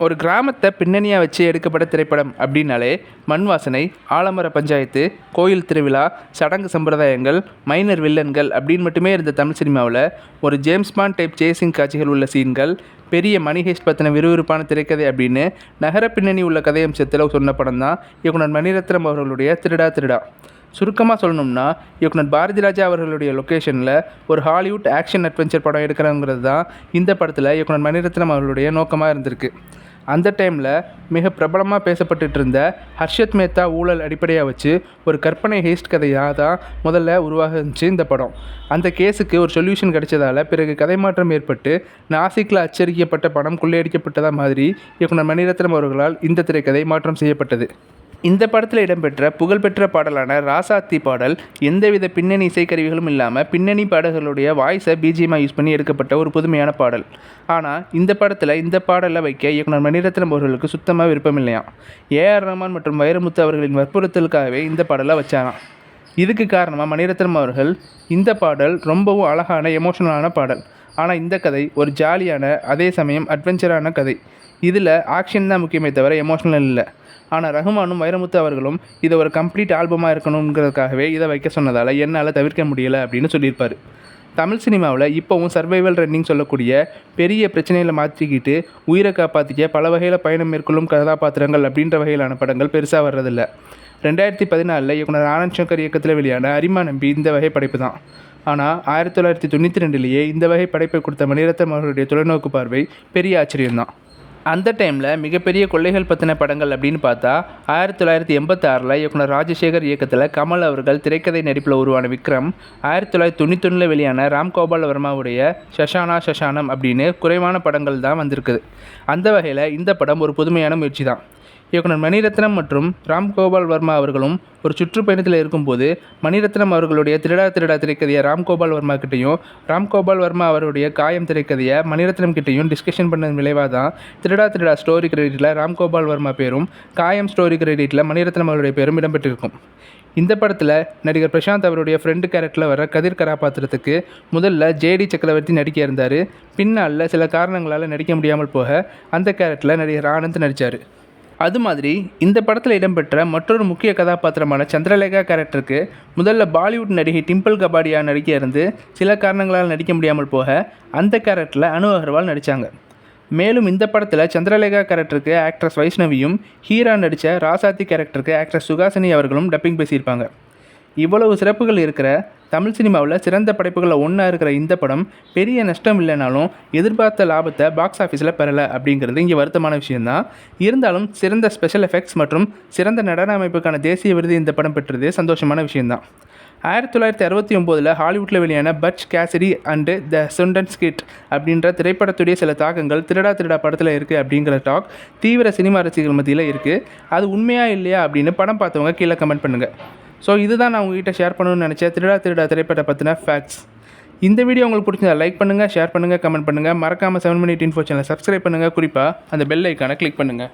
ஒரு கிராமத்தை பின்னணியாக வச்சு எடுக்கப்பட்ட திரைப்படம் அப்படின்னாலே மண் வாசனை ஆலமர பஞ்சாயத்து கோயில் திருவிழா சடங்கு சம்பிரதாயங்கள் மைனர் வில்லன்கள் அப்படின்னு மட்டுமே இருந்த தமிழ் சினிமாவில் ஒரு ஜேம்ஸ் டைப் சேசிங் காட்சிகள் உள்ள சீன்கள் பெரிய மணி ஹேஸ்ட் பற்றின விறுவிறுப்பான திரைக்கதை அப்படின்னு நகர பின்னணி உள்ள கதையம்சத்தில் சொன்ன படம் தான் இயக்குனர் மணிரத்னம் அவர்களுடைய திருடா திருடா. சுருக்கமாக சொல்லணும்னா இயக்குனர் பாரதி ராஜா அவர்களுடைய லொக்கேஷனில் ஒரு ஹாலிவுட் ஆக்ஷன் அட்வென்ச்சர் படம் எடுக்கிறாங்கிறது தான் இந்த படத்தில் இயக்குனர் மணிரத்னம் அவர்களுடைய நோக்கமாக இருந்திருக்கு. அந்த டைமில் மிக பிரபலமாக பேசப்பட்டுட்டு இருந்த ஹர்ஷத் மேத்தா ஊழல் அடிப்படையாக வச்சு ஒரு கற்பனை ஹேஸ்ட் கதையாக தான் முதல்ல உருவாகிச்சு இந்த படம். அந்த கேஸுக்கு ஒரு சொல்யூஷன் கிடைச்சதால பிறகு கதை மாற்றம் ஏற்பட்டு நாசிக்கில் அச்சரிக்கப்பட்ட படம் கொள்ளையடிக்கப்பட்டதா மாதிரி இயக்குனர் மணிரத்னம் அவர்களால் இந்த திரைக்கதை மாற்றம் செய்யப்பட்டது. இந்த படத்தில் இடம்பெற்ற புகழ்பெற்ற பாடலான ராசாத்தி பாடல் எந்தவித பின்னணி இசைக்கருவிகளும் இல்லாமல் பின்னணி பாடல்களுடைய வாய்ஸை பிஜிஎம்மாக யூஸ் பண்ணி எடுக்கப்பட்ட ஒரு புதுமையான பாடல். ஆனால் இந்த படத்தில் இந்த பாடலை வைக்க இயக்குனர் மணிரத்னம் அவர்களுக்கு சுத்தமாக விருப்பம் இல்லையா? ஏஆர் ரஹ்மான் மற்றும் வைரமுத்து அவர்களின் வற்புறுத்தலுக்காகவே இந்த பாடலை வச்சாராம். இதுக்கு காரணமாக மணிரத்னம் அவர்கள் இந்த பாடல் ரொம்பவும் அழகான எமோஷனலான பாடல். ஆனால் இந்த கதை ஒரு ஜாலியான அதே சமயம் அட்வென்ச்சரான கதை. இதில் ஆக்ஷன் தான் முக்கியமே தவிர எமோஷனல் இல்லை. ஆனால் ரகுமானும் வைரமுத்து அவர்களும் இதை ஒரு கம்ப்ளீட் ஆல்பமாக இருக்கணுங்கிறதுக்காகவே இதை வைக்க சொன்னதால் என்னால் தவிர்க்க முடியலை அப்படின்னு சொல்லியிருப்பார். தமிழ் சினிமாவில் இப்போவும் சர்வைவல் ரன்னிங் சொல்லக்கூடிய பெரிய பிரச்சனையில் மாற்றிக்கிட்டு உயிரை காப்பாற்றிக்க பல வகையில் பயணம் மேற்கொள்ளும் கதாபாத்திரங்கள் அப்படின்ற வகையிலான படங்கள் பெருசாக வர்றதில்ல. ரெண்டாயிரத்தி பதினாலில் இயக்குனர் ஆனந்த் சங்கர் இயக்கத்தில் வெளியான அரிமா நம்பி இந்த வகை படைப்பு தான். ஆனால் ஆயிரத்தி தொள்ளாயிரத்தி தொண்ணூற்றி ரெண்டுலேயே இந்த வகை படைப்பை கொடுத்த மணிரத்னம் அவர்களுடைய தொலைநோக்கு பார்வை பெரிய ஆச்சரியம்தான். அந்த டைமில் மிகப்பெரிய கொள்ளைகள் பற்றின படங்கள் அப்படின்னு பார்த்தா ஆயிரத்தி தொள்ளாயிரத்தி எண்பத்தாறில் இயக்குனர் ராஜசேகர் இயக்கத்தில் கமல் அவர்கள் திரைக்கதை நடிப்பில் உருவான விக்ரம் ஆயிரத்தி தொள்ளாயிரத்தி தொண்ணூத்தொன்னில் வெளியான ராம் கோபால் வர்மாவுடைய ஷஷானா ஷஷானம் அப்படின்னு குறைவான படங்கள் தான் வந்திருக்குது. அந்த வகையில் இந்த படம் ஒரு புதுமையான முயற்சி தான் இயக்குனர் மணிரத்னம் மற்றும் ராம்கோபால் வர்மா அவர்களும் ஒரு சுற்றுப்பயணத்தில் இருக்கும்போது மணிரத்னம் அவர்களுடைய திருடா திருடா திரைக்கதையை ராம்கோபால் வர்மா கிட்டேயும் ராம் கோபால் வர்மா அவருடைய காயம் திரைக்கதையை மணிரத்னம் கிட்டேயும் டிஸ்கஷன் பண்ண விளைவாக தான் திருடா திருடா ஸ்டோரி கிரெடிட்டில் ராம் கோபால் வர்மா பேரும் காயம் ஸ்டோரி கிரெடிட்டில் மணிரத்னம் அவருடைய பேரும் இடம்பெற்றிருக்கும். இந்த படத்தில் நடிகர் பிரசாந்த் அவருடைய ஃப்ரெண்டு கேரக்டரில் வர கதிர் கதாபாத்திரத்துக்கு முதல்ல ஜேடி சக்கரவர்த்தி நடிக்க இருந்தார் பின்னால் சில காரணங்களால் நடிக்க முடியாமல் போக அந்த கேரக்டரில் நடிகர் ஆனந்த் நடித்தார் அது மாதிரி இந்த படத்தில் இடம்பெற்ற மற்றொரு முக்கிய கதாபாத்திரமான சந்திரலேகா கேரக்டருக்கு முதல்ல பாலிவுட் நடிகை டிம்பிள் கபாடியா நடிக்க இருந்து சில காரணங்களால் நடிக்க முடியாமல் போக அந்த கேரக்டரில் அனு அகர்வால் நடித்தாங்க மேலும் இந்த படத்தில் சந்திரலேகா கேரக்டருக்கு ஆக்ட்ரஸ் வைஷ்ணவியும் ஹீரா நடித்த ராசாத்தி கேரக்டருக்கு ஆக்ட்ரஸ் சுகாசினி அவர்களும் டப்பிங் பேசியிருப்பாங்க. இவ்வளவு சிறப்புகள் இருக்கிற தமிழ் சினிமாவில் சிறந்த படைப்புகளில் ஒன்றா இருக்கிற இந்த படம் பெரிய நஷ்டம் இல்லைனாலும் எதிர்பார்த்த லாபத்தை பாக்ஸ் ஆஃபீஸில் பெறலை அப்படிங்கிறது இங்கே வருத்தமான விஷயந்தான் இருந்தாலும் சிறந்த ஸ்பெஷல் எஃபெக்ட்ஸ் மற்றும் சிறந்த நடன அமைப்புக்கான தேசிய விருது இந்த படம் பெற்றது சந்தோஷமான விஷயந்தான் ஆயிரத்தி தொள்ளாயிரத்தி அறுபத்தி ஒம்போதில் ஹாலிவுட்டில் வெளியான Butch Cassidy and the Sundance Kid அப்படின்ற திரைப்படத்துடைய சில தாக்கங்கள் திருடா திருடா படத்தில் இருக்குது அப்படிங்கிற டாக் தீவிர சினிமா ரசிகர்கள் மத்தியில் இருக்குது அது உண்மையாக இல்லையா அப்படின்னு படம் பார்த்தவங்க கீழே கமெண்ட் பண்ணுங்கள் ஸோ இதுதான் நான் உங்ககிட்ட ஷேர் பண்ணணும்னு நினச்சேன். திருடா திருடா திரைப்படம் பற்றின ஃபேக்ட்ஸ் இந்த வீடியோ உங்களுக்கு பிடிச்சதா லைக் பண்ணுங்கள் ஷேர் பண்ணுங்கள் கமெண்ட் பண்ணுங்கள் மறக்காமல் seven minute info channel subscribe பண்ணுங்கள் குறிப்பாக அந்த பெல் ஐக்கானை கிளிக் பண்ணுங்கள்